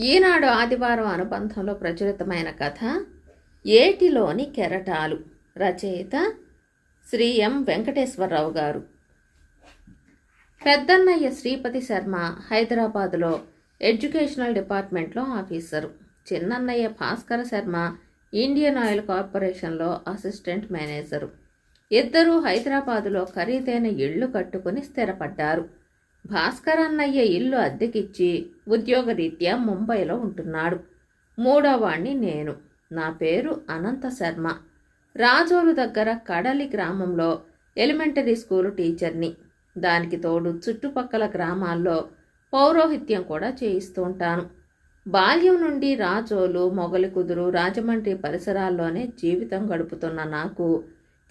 ఈనాడు ఆదివారం అనుబంధంలో ప్రచురితమైన కథ ఏటిలోని కెరటాలు. రచయిత శ్రీ ఎం. వెంకటేశ్వరరావు గారు. పెద్దన్నయ్య శ్రీపతి శర్మ హైదరాబాదులో ఎడ్యుకేషనల్ డిపార్ట్మెంట్లో ఆఫీసరు. చిన్నన్నయ్య భాస్కర శర్మ ఇండియన్ ఆయిల్ కార్పొరేషన్లో అసిస్టెంట్ మేనేజరు. ఇద్దరూ హైదరాబాదులో ఖరీదైన ఇళ్ళు కట్టుకుని స్థిరపడ్డారు. భాస్కర్ అన్నయ్య ఇల్లు అద్దెకిచ్చి ఉద్యోగరీత్యా ముంబైలో ఉంటున్నాడు. మూడోవాణ్ణి నేను. నా పేరు అనంత శర్మ. రాజోలు దగ్గర కడలి గ్రామంలో ఎలిమెంటరీ స్కూలు టీచర్ని. దానికి తోడు చుట్టుపక్కల గ్రామాల్లో పౌరోహిత్యం కూడా చేయిస్తూ ఉంటాను బాల్యం నుండి రాజోలు మొగలి కుదురు రాజమండ్రి పరిసరాల్లోనే జీవితం గడుపుతున్న నాకు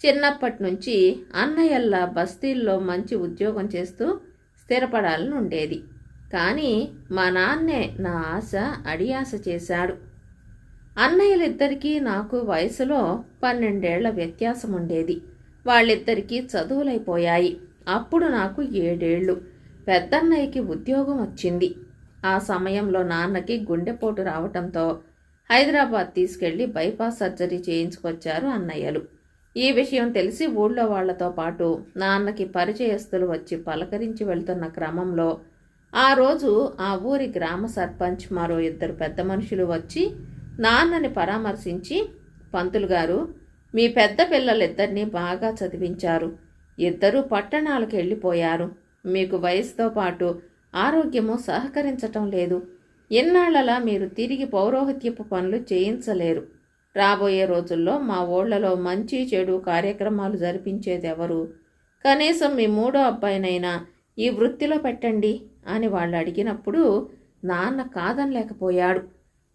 చిన్నప్పటి నుంచి అన్నయ్యల్లా బస్తీల్లో మంచి ఉద్యోగం చేస్తూ స్థిరపడాలని ఉండేది కానీ మా నాన్నే నా ఆశ అడియాస చేశాడు. అన్నయ్యలిద్దరికీ నాకు వయసులో పన్నెండేళ్ళ వ్యత్యాసం ఉండేది వాళ్ళిద్దరికీ చదువులైపోయాయి. అప్పుడు నాకు ఏడేళ్ళు. పెద్దన్నయ్యకి ఉద్యోగం వచ్చింది ఆ సమయంలో నాన్నకి గుండెపోటు రావటంతో హైదరాబాద్ తీసుకెళ్ళి బైపాస్ సర్జరీ చేయించుకొచ్చారు అన్నయ్యలు. ఈ విషయం తెలిసి ఊళ్ళో వాళ్ళతో పాటు నాన్నకి పరిచయస్తులు వచ్చి పలకరించి వెళ్తున్న క్రమంలో ఆ రోజు ఆ ఊరి గ్రామ సర్పంచ్ మరో ఇద్దరు పెద్ద మనుషులు వచ్చి నాన్నని పరామర్శించి పంతులు గారు మీ పెద్ద పిల్లలిద్దరినీ బాగా చదివించారు. ఇద్దరూ పట్టణాలకు వెళ్ళిపోయారు. మీకు వయసుతో పాటు ఆరోగ్యము సహకరించటం లేదు. ఎన్నాళ్ళలా మీరు తిరిగి పౌరోహిత్యపు పనులు చేయించలేరు. రాబోయే రోజుల్లో మా ఊళ్ళలో మంచి చెడు కార్యక్రమాలు జరిపించేదెవరు? కనీసం మీ మూడో అబ్బాయినైనా ఈ వృత్తిలో పెట్టండి అని వాళ్ళు అడిగినప్పుడు నాన్న కాదనలేకపోయాడు.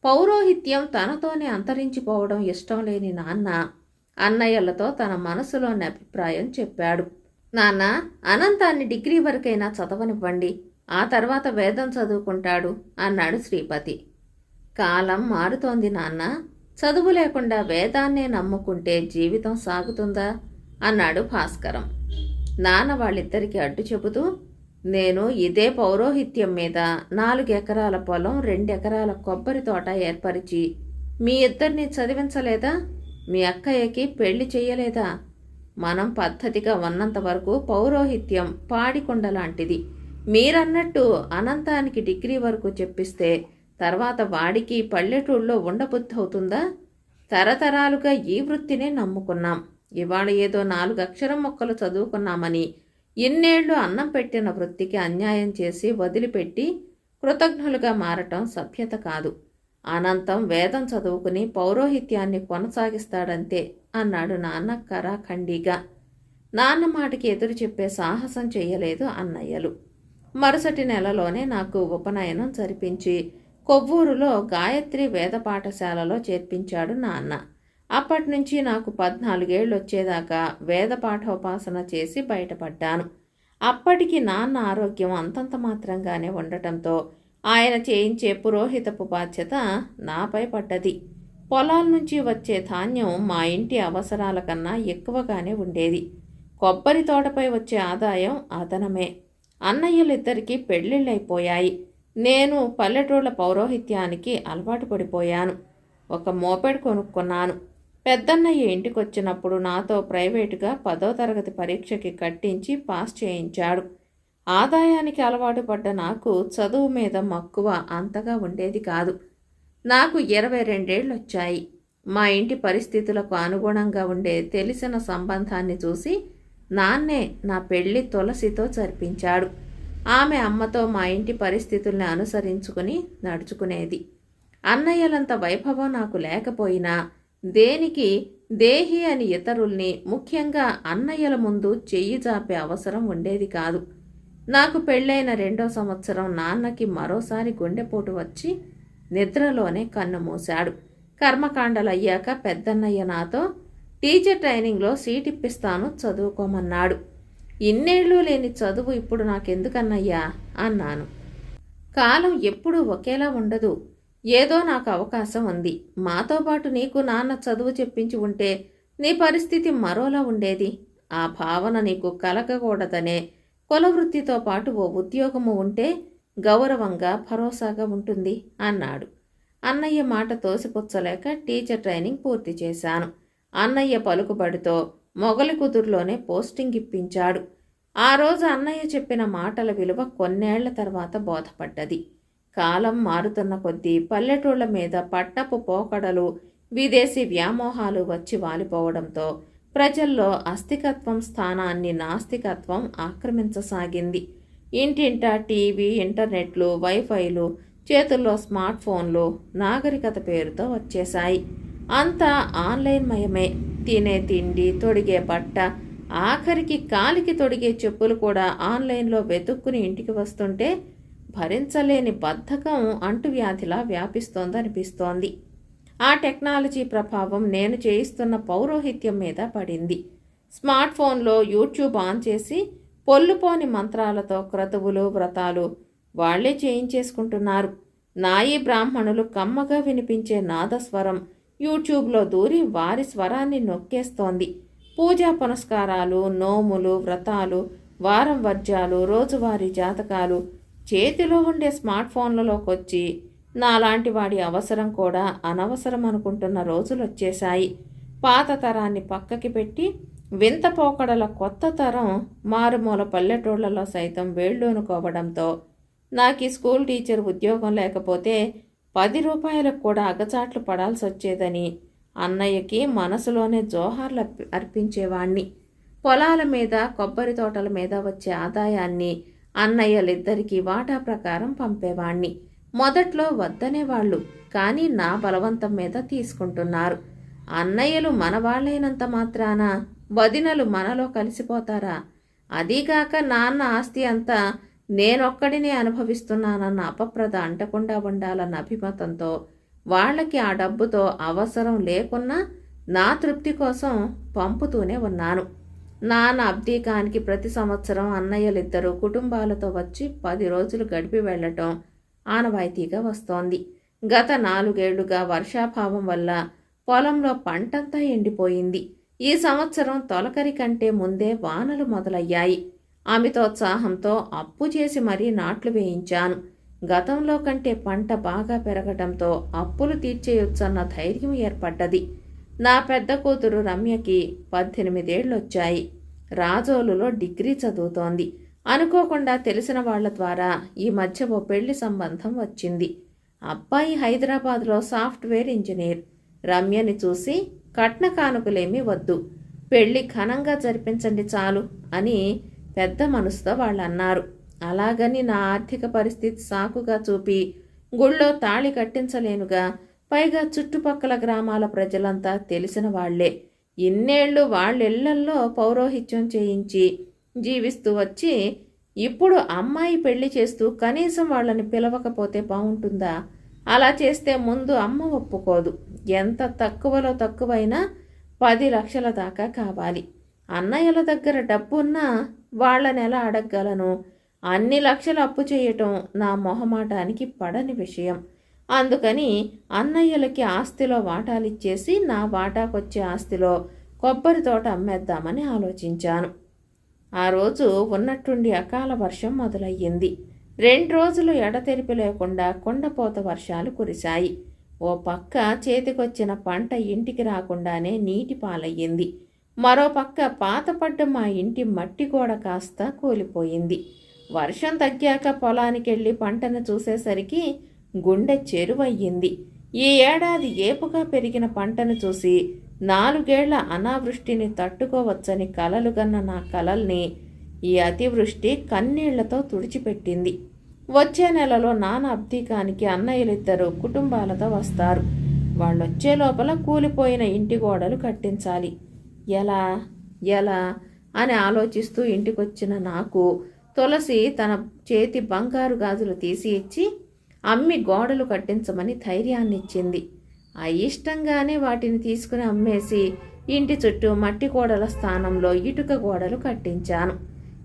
పౌరోహిత్యం తనతోనే అంతరించిపోవడం ఇష్టం లేని నాన్న అన్నయ్యలతో తన మనసులోని అభిప్రాయం చెప్పాడు. నాన్న అనంతాన్ని డిగ్రీ వరకైనా చదవనివ్వండి ఆ తర్వాత వేదం చదువుకుంటాడు అన్నాడు శ్రీపతి. కాలం మారుతోంది నాన్న. చదువు లేకుండా వేదాన్నే నమ్ముకుంటే జీవితం సాగుతుందా? అన్నాడు భాస్కరం. నాన్న వాళ్ళిద్దరికీ అడ్డు చెబుతూ నేను ఇదే పౌరోహిత్యం మీద నాలుగు ఎకరాల పొలం రెండెకరాల కొబ్బరి తోట ఏర్పరిచి మీ ఇద్దరిని చదివించలేదా? మీ అక్కయ్యకి పెళ్ళి చెయ్యలేదా? మనం పద్ధతిగా ఉన్నంత వరకు పౌరోహిత్యం పాడికొండ లాంటిది మీరన్నట్టు అనంతానికి డిగ్రీ వరకు చెప్పిస్తే తర్వాత వాడికి పల్లెటూళ్ళలో ఉండబుద్ధి అవుతుందా తరతరాలుగా ఈ వృత్తినే నమ్ముకున్నాం. ఇవాళ ఏదో నాలుగు అక్షరం మొక్కలు చదువుకున్నామని ఇన్నేళ్ళు అన్నం పెట్టిన వృత్తికి అన్యాయం చేసి వదిలిపెట్టి కృతజ్ఞులుగా మారటం సభ్యత కాదు. అనంతం వేదం చదువుకుని పౌరోహిత్యాన్ని కొనసాగిస్తాడంతే అన్నాడు నాన్న కరాఖండిగా. నాన్న మాటకి ఎదురు చెప్పే సాహసం చేయలేదు అన్నయ్యలు. మరుసటి నెలలోనే నాకు ఉపనయనం జరిపించి కొవ్వూరులో గాయత్రి వేద పాఠశాలలో చేర్పించాడు నాన్న. అప్పటి నుంచి నాకు పద్నాలుగేళ్ళు వచ్చేదాకా వేద పాఠోపాసన చేసి బయటపడ్డాను. అప్పటికి నాన్న ఆరోగ్యం అంతంత మాత్రంగానే ఉండటంతో ఆయన చేయించే పురోహితపు బాధ్యత నాపై పడ్డది. పొలాల నుంచి వచ్చే ధాన్యం మా ఇంటి అవసరాల కన్నా ఎక్కువగానే ఉండేది. కొబ్బరి తోటపై వచ్చే ఆదాయం అదనమే. అన్నయ్యలిద్దరికీ పెళ్ళిళ్ళైపోయాయి. నేను పల్లెటూళ్ళ పౌరోహిత్యానికి అలవాటు పడిపోయాను. ఒక మోపెడ్ కొనుక్కున్నాను. పెద్దన్నయ్య ఇంటికి వచ్చినప్పుడు నాతో ప్రైవేటుగా పదో తరగతి పరీక్షకి కట్టించి పాస్ చేయించాడు. ఆదాయానికి అలవాటు పడ్డ నాకు చదువు మీద మక్కువ అంతగా ఉండేది కాదు. నాకు ఇరవై రెండేళ్ళు వచ్చాయి మా ఇంటి పరిస్థితులకు అనుగుణంగా ఉండే తెలిసిన సంబంధాన్ని చూసి నాన్నే నా పెళ్ళి తులసితో జరిపించాడు. ఆమె అమ్మతో మా ఇంటి పరిస్థితుల్ని అనుసరించుకుని నడుచుకునేది. అన్నయ్యలంత వైభవం నాకు లేకపోయినా దేనికి దేహి అని ఇతరుల్ని ముఖ్యంగా అన్నయ్యల ముందు చెయ్యి చాపే అవసరం ఉండేది కాదు. నాకు పెళ్ళైన రెండో సంవత్సరం నాన్నకి మరోసారి గుండెపోటు వచ్చి నిద్రలోనే కన్ను మూశాడు. కర్మకాండలయ్యాక పెద్దన్నయ్య నాతో టీచర్ ట్రైనింగ్లో సీట్ ఇప్పిస్తాను చదువుకోమన్నాడు. ఇన్నేళ్ళు లేని చదువు ఇప్పుడు నాకెందుకన్నయ్యా? అన్నాను. కాలం ఎప్పుడూ ఒకేలా ఉండదు. ఏదో నాకు అవకాశం ఉంది. మాతో పాటు నీకు నాన్న చదువు చెప్పించి ఉంటే నీ పరిస్థితి మరోలా ఉండేది. ఆ భావన నీకు కలగకూడదనే కులవృత్తితో పాటు ఓ ఉద్యోగము ఉంటే గౌరవంగా భరోసాగా ఉంటుంది అన్నాడు. అన్నయ్య మాట తోసిపుచ్చలేక టీచర్ ట్రైనింగ్ పూర్తి చేశాను. అన్నయ్య పలుకుబడితో మొగలి కుదురులోనే పోస్టింగ్ ఇప్పించాడు. ఆ రోజు అన్నయ్య చెప్పిన మాటల విలువ కొన్నేళ్ళ తర్వాత బోధపడ్డది. కాలం మారుతున్న కొద్దీ పల్లెటూళ్ళ మీద పట్టపు పోకడలు విదేశీ వ్యామోహాలు వచ్చి వాలిపోవడంతో ప్రజల్లో అస్థికత్వం స్థానాన్ని నాస్తికత్వం ఆక్రమించసాగింది. ఇంటింటా టీవీ ఇంటర్నెట్లు వైఫైలు చేతుల్లో స్మార్ట్ ఫోన్లు నాగరికత పేరుతో వచ్చేశాయి. అంతా ఆన్లైన్ మయమే తినే తిండి తొడిగే బట్ట ఆఖరికి కాలికి తొడిగే చెప్పులు కూడా ఆన్లైన్లో వెతుక్కుని ఇంటికి వస్తుంటే భరించలేని బద్ధకం అంటువ్యాధిలా వ్యాపిస్తోందనిపిస్తోంది. ఆ టెక్నాలజీ ప్రభావం నేను చేయిస్తున్న పౌరోహిత్యం మీద పడింది. స్మార్ట్ ఫోన్లో యూట్యూబ్ ఆన్ చేసి పొల్లుపోని మంత్రాలతో క్రతువులు వ్రతాలు వాళ్ళే చేయించేసుకుంటున్నారు. నాయి బ్రాహ్మణులు కమ్మగా వినిపించే నాదస్వరం యూట్యూబ్లో దూరి వారి స్వరాన్ని నొక్కేస్తోంది. పూజా పునస్కారాలు నోములు వ్రతాలు వారం వర్జాలు రోజువారీ జాతకాలు చేతిలో ఉండే స్మార్ట్ ఫోన్లలోకొచ్చి నాలాంటి వాడి అవసరం కూడా అనవసరం అనుకుంటున్న రోజులు వచ్చేశాయి పాత తరాన్ని పక్కకి పెట్టి వింత పోకడల కొత్త తరం మారుమూల పల్లెటూళ్ళలో సైతం వేళ్ళూనుకోవడంతో నాకు ఈ స్కూల్ టీచర్ ఉద్యోగం లేకపోతే పది రూపాయలకు కూడా అగచాట్లు పడాల్సి వచ్చేదని అన్నయ్యకి మనసులోనే జోహార్లు అర్పించేవాణ్ణి. పొలాల మీద కొబ్బరి తోటల మీద వచ్చే ఆదాయాన్ని అన్నయ్యలిద్దరికీ వాటా ప్రకారం పంపేవాణ్ణి. మొదట్లో వద్దనేవాళ్ళు కానీ నా బలవంతం మీద తీసుకుంటున్నారు. అన్నయ్యలు మనవాళ్ళైనంత మాత్రాన వదినలు మనలో కలిసిపోతారా? అదీగాక నాన్న ఆస్తి అంతా నేనొక్కడినే అనుభవిస్తున్నానన్న అపప్రద అంటకుండా ఉండాలన్న అభిమతంతో వాళ్ళకి ఆ డబ్బుతో అవసరం లేకున్నా నా తృప్తి కోసం పంపుతూనే ఉన్నాను. నాన్న అబ్దీకానికి ప్రతి సంవత్సరం అన్నయ్యలిద్దరూ కుటుంబాలతో వచ్చి పది రోజులు గడిపి వెళ్ళటం ఆనవాయితీగా వస్తోంది. గత నాలుగేళ్ళుగా వర్షాభావం వల్ల పొలంలో పంటంతా ఎండిపోయింది. ఈ సంవత్సరం తొలకరి కంటే ముందే వానలు మొదలయ్యాయి. అమితోత్సాహంతో అప్పు చేసి మరీ నాట్లు వేయించాను. గతంలో కంటే పంట బాగా పెరగటంతో అప్పులు తీర్చేయొచ్చన్న ధైర్యం ఏర్పడ్డది. నా పెద్ద కూతురు రమ్యకి పద్దెనిమిదేళ్ళొచ్చాయి రాజోలులో డిగ్రీ చదువుతోంది. అనుకోకుండా తెలిసిన వాళ్ళ ద్వారా ఈ మధ్య ఓ పెళ్ళి సంబంధం వచ్చింది. అబ్బాయి హైదరాబాద్లో సాఫ్ట్వేర్ ఇంజనీర్. రమ్యని చూసి కట్న కానుకలేమీ వద్దు. పెళ్ళి ఘనంగా జరిపించండి చాలు అని పెద్ద మనసుతో వాళ్ళు అన్నారు అలాగని నా ఆర్థిక పరిస్థితి సాకుగా చూపి గుళ్ళో తాళి కట్టించలేనుగా పైగా చుట్టుపక్కల గ్రామాల ప్రజలంతా తెలిసిన వాళ్ళే ఇన్నేళ్ళు వాళ్ళిళ్ళల్లో పౌరోహిత్యం చేయించి జీవిస్తూ వచ్చి ఇప్పుడు అమ్మాయి పెళ్ళి చేస్తూ కనీసం వాళ్ళని పిలవకపోతే బాగుంటుందా అలా చేస్తే ముందు అమ్మ ఒప్పుకోదు. ఎంత తక్కువలో తక్కువైనా పది లక్షల దాకా కావాలి. అన్నయ్యల దగ్గర డబ్బున్నా వాళ్ళని ఎలా అడగగలను. అన్ని లక్షలు అప్పు చేయటం నా మొహమాటానికి పడని విషయం. అందుకని అన్నయ్యలకి ఆస్తిలో వాటాలిచ్చేసి నా వాటాకొచ్చే ఆస్తిలో కొబ్బరి తోట అమ్మేద్దామని ఆలోచించాను. ఆ రోజు ఉన్నట్టుండి అకాల వర్షం మొదలయ్యింది. రెండు రోజులు ఎడతెరిపి లేకుండా కొండపోత వర్షాలు కురిశాయి. ఓ పక్క చేతికొచ్చిన పంట ఇంటికి రాకుండానే నీటి పాలయ్యింది. మరో పక్క పాతపడ్డ మా ఇంటి మట్టి గోడ కాస్త కూలిపోయింది. వర్షం తగ్గాక పొలానికెళ్ళి పంటను చూసేసరికి గుండె చెరువయ్యింది. ఈ ఏడాది ఏపుగా పెరిగిన పంటను చూసి నాలుగేళ్ళ అనావృష్టిని తట్టుకోవచ్చని కలలుగన్న నా కలల్ని ఈ అతివృష్టి కన్నీళ్ళతో తుడిచిపెట్టింది. వచ్చే నెలలో నాన్న అబ్దీకానికి అన్నయ్యలిద్దరూ కుటుంబాలతో వస్తారు. వాళ్ళొచ్చే లోపల కూలిపోయిన ఇంటి గోడలు కట్టించాలి. ఎలా ఎలా అని ఆలోచిస్తూ ఇంటికొచ్చిన నాకు తులసి తన చేతి బంగారు గాజులు తీసి ఇచ్చి అమ్మి గోడలు కట్టించమని ధైర్యాన్ని ఇచ్చింది అయిష్టంగానే వాటిని తీసుకుని అమ్మేసి ఇంటి చుట్టూ మట్టి గోడల స్థానంలో ఇటుక గోడలు కట్టించాను.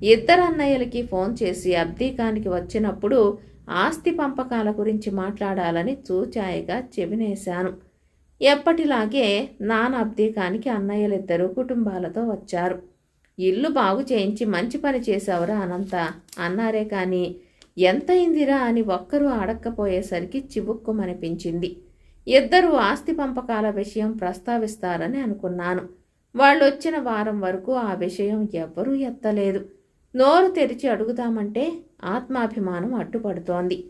ఇద్దరు అన్నయ్యలకి ఫోన్ చేసి అబ్దీకానికి వచ్చినప్పుడు ఆస్తి పంపకాల గురించి మాట్లాడాలని చూచాయిగా చెవినేశాను. ఎప్పటిలాగే నాన్న అబ్దీకానికి అన్నయ్యలిద్దరూ కుటుంబాలతో వచ్చారు. ఇల్లు బాగు చేయించి మంచి పని చేశావురా అనంత? అన్నారే కానీ ఎంతయిందిరా అని ఒక్కరూ అడక్కపోయేసరికి చివుక్కుమనిపించింది. ఇద్దరు ఆస్తి పంపకాల విషయం ప్రస్తావిస్తారని అనుకున్నాను. వాళ్ళొచ్చిన వారం వరకు ఆ విషయం ఎవ్వరూ ఎత్తలేదు. నోరు తెరిచి అడుగుదామంటే ఆత్మాభిమానం అడ్డుపడుతోంది.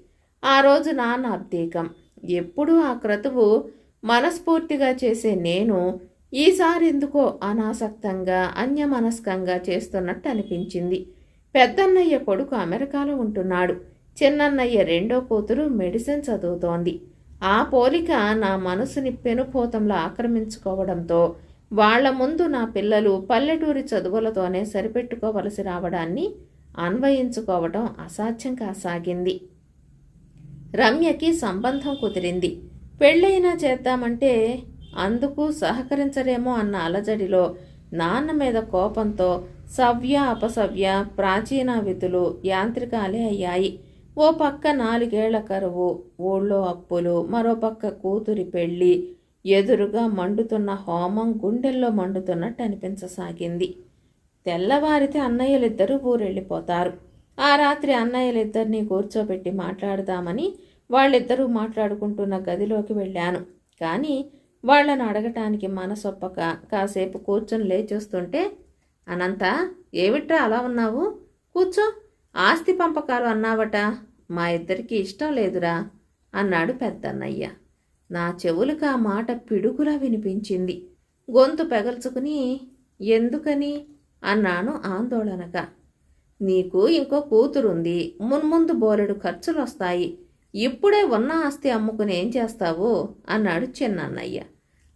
ఆ రోజు నాన్న అబ్దేకం. ఎప్పుడూ ఆ క్రతువు మనస్ఫూర్తిగా చేసే నేను ఈసారి ఎందుకో అనాసక్తంగా అన్యమనస్కంగా చేస్తున్నట్టు అనిపించింది. పెద్దన్నయ్య కొడుకు అమెరికాలో ఉంటున్నాడు. చిన్నన్నయ్య రెండో కూతురు మెడిసిన్ చదువుతోంది. ఆ పోలిక నా మనసుని పెనుపోతంలో ఆక్రమించుకోవడంతో వాళ్ళ ముందు నా పిల్లలు పల్లెటూరి చదువులతోనే సరిపెట్టుకోవలసి రావడాన్ని అన్వయించుకోవడం అసాధ్యం కాసాగింది. రమ్యకి సంబంధం కుదిరింది. పెళ్ళైనా చేద్దామంటే అందుకు సహకరించరేమో అన్న అలజడిలో నాన్న మీద కోపంతో సవ్య అపసవ్య ప్రాచీన విధులు యాంత్రికాలే అయ్యాయి. ఓ పక్క నాలుగేళ్ళ కరువు ఊళ్ళో అప్పులు మరో పక్క కూతురి పెళ్ళి ఎదురుగా మండుతున్న హోమం గుండెల్లో మండుతున్నట్టు అనిపించసాగింది. తెల్లవారితే అన్నయ్యలిద్దరూ ఊరెళ్ళిపోతారు. ఆ రాత్రి అన్నయ్యలిద్దరినీ కూర్చోబెట్టి మాట్లాడదామని వాళ్ళిద్దరూ మాట్లాడుకుంటున్న గదిలోకి వెళ్ళాను. కానీ వాళ్ళని అడగటానికి మనసొప్పక కాసేపు కూర్చొని లేచొస్తుంటే అనంత ఏమిట్రా అలా ఉన్నావు? కూర్చో. ఆస్తి పంపకాలు అన్నావట. మా ఇద్దరికి ఇష్టం లేదురా అన్నాడు పెద్దన్నయ్య. నా చెవులకు ఆ మాట పిడుగులా వినిపించింది. గొంతు పెగల్చుకుని ఎందుకని? అన్నాను ఆందోళనగా. నీకు ఇంకో కూతురుంది. మున్ముందు బోలెడు ఖర్చులు వస్తాయి ఇప్పుడే ఉన్న ఆస్తి అమ్ముకుని ఏం చేస్తావు? అన్నాడు చిన్నన్నయ్య.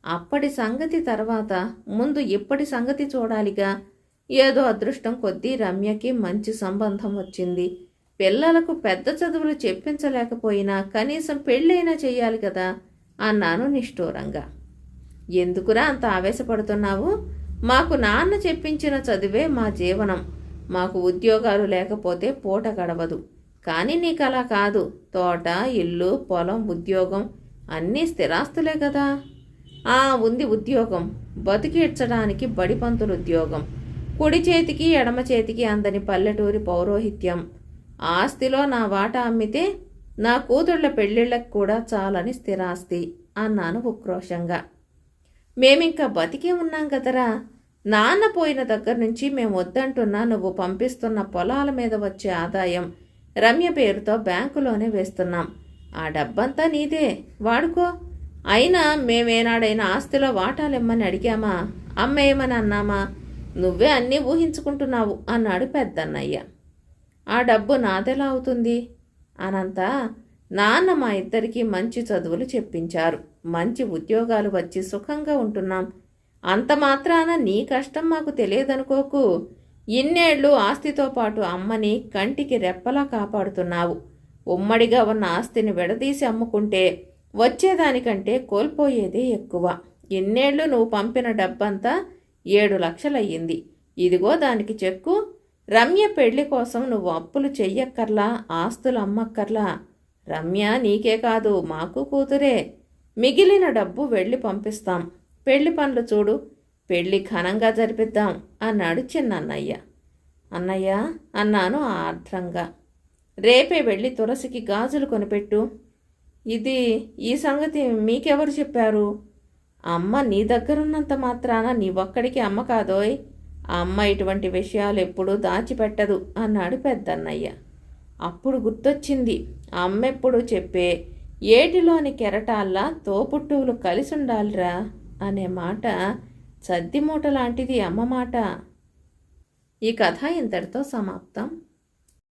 అప్పటి సంగతి తర్వాత ముందు ఇప్పటి సంగతి చూడాలిగా. ఏదో అదృష్టం కొద్దీ రమ్యకి మంచి సంబంధం వచ్చింది. పిల్లలకు పెద్ద చదువులు చెప్పించలేకపోయినా కనీసం పెళ్ళైనా చెయ్యాలి కదా? అన్నాను నిష్ఠూరంగా. ఎందుకురా అంత ఆవేశపడుతున్నావు? మాకు నాన్న చెప్పించిన చదువే మా జీవనం. మాకు ఉద్యోగాలు లేకపోతే పూట గడవదు. కానీ నీకు అలా కాదు. తోట ఇల్లు పొలం ఉద్యోగం అన్నీ స్థిరాస్తులే కదా. ఆ ఉంది ఉద్యోగం. బతికిడ్చడానికి బడిపంతులు ఉద్యోగం. కుడి చేతికి ఎడమ చేతికి అందని పల్లెటూరి పౌరోహిత్యం. ఆస్తిలో నా వాటా అమ్మితే నా కూతుళ్ళ పెళ్ళిళ్ళకి కూడా చాలని స్థిరాస్తి అన్నాను ఉక్రోషంగా. మేమింకా బతికే ఉన్నాం కదరా. నాన్న పోయిన దగ్గర నుంచి మేము వద్దంటున్నా నువ్వు పంపిస్తున్న పొలాల మీద వచ్చే ఆదాయం రమ్య పేరుతో బ్యాంకులోనే వేస్తున్నాం. ఆ డబ్బంతా నీదే. వాడుకో. అయినా మేమేనాడైనా ఆస్తిలో వాటాలిమ్మని అడిగామా? అమ్మేయమని అన్నామా నువ్వే అన్నీ ఊహించుకుంటున్నావు అన్నాడు పెద్దన్నయ్య. ఆ డబ్బు నాదెలా అవుతుంది? అనంత నాన్న మా ఇద్దరికి మంచి చదువులు చెప్పించారు. మంచి ఉద్యోగాలు వచ్చి సుఖంగా ఉంటున్నాం. అంత మాత్రాన నీ కష్టం మాకు తెలియదనుకోకు. ఇన్నేళ్ళు ఆస్తితో పాటు అమ్మని కంటికి రెప్పలా కాపాడుతున్నావు. ఉమ్మడిగా ఉన్న ఆస్తిని విడదీసి అమ్ముకుంటే వచ్చేదానికంటే కోల్పోయేదే ఎక్కువ. ఇన్నేళ్ళు నువ్వు పంపిన డబ్బంతా ఏడు లక్షలయ్యింది. ఇదిగో దానికి చెక్కు. రమ్య పెళ్ళి కోసం నువ్వు అప్పులు చెయ్యక్కర్లా ఆస్తులు అమ్మక్కర్లా. రమ్య నీకే కాదు మాకు కూతురే. మిగిలిన డబ్బు వెళ్ళి పంపిస్తాం. పెళ్ళి పనులు చూడు. పెళ్ళి ఘనంగా జరిపిద్దాం అన్నాడు చిన్నన్నయ్య. అన్నయ్య అన్నాను ఆర్ద్రంగా. రేపే వెళ్ళి తులసికి గాజులు కొనిపెట్టు. ఇది ఈ సంగతి మీకెవరు చెప్పారు? అమ్మ నీ దగ్గరున్నంత మాత్రాన నీ ఒక్కడికి అమ్మ కాదోయ్. అమ్మ ఇటువంటి విషయాలు ఎప్పుడూ దాచిపెట్టదు అన్నాడు పెద్దన్నయ్య. అప్పుడు గుర్తొచ్చింది అమ్మెప్పుడు చెప్పే ఏటిలోని కెరటాల్లా తోపుట్టువులు కలిసి ఉండాలిరా అనే మాట సద్దిమూట లాంటిది అమ్మ మాట. ఈ కథ ఇంతటితో సమాప్తం.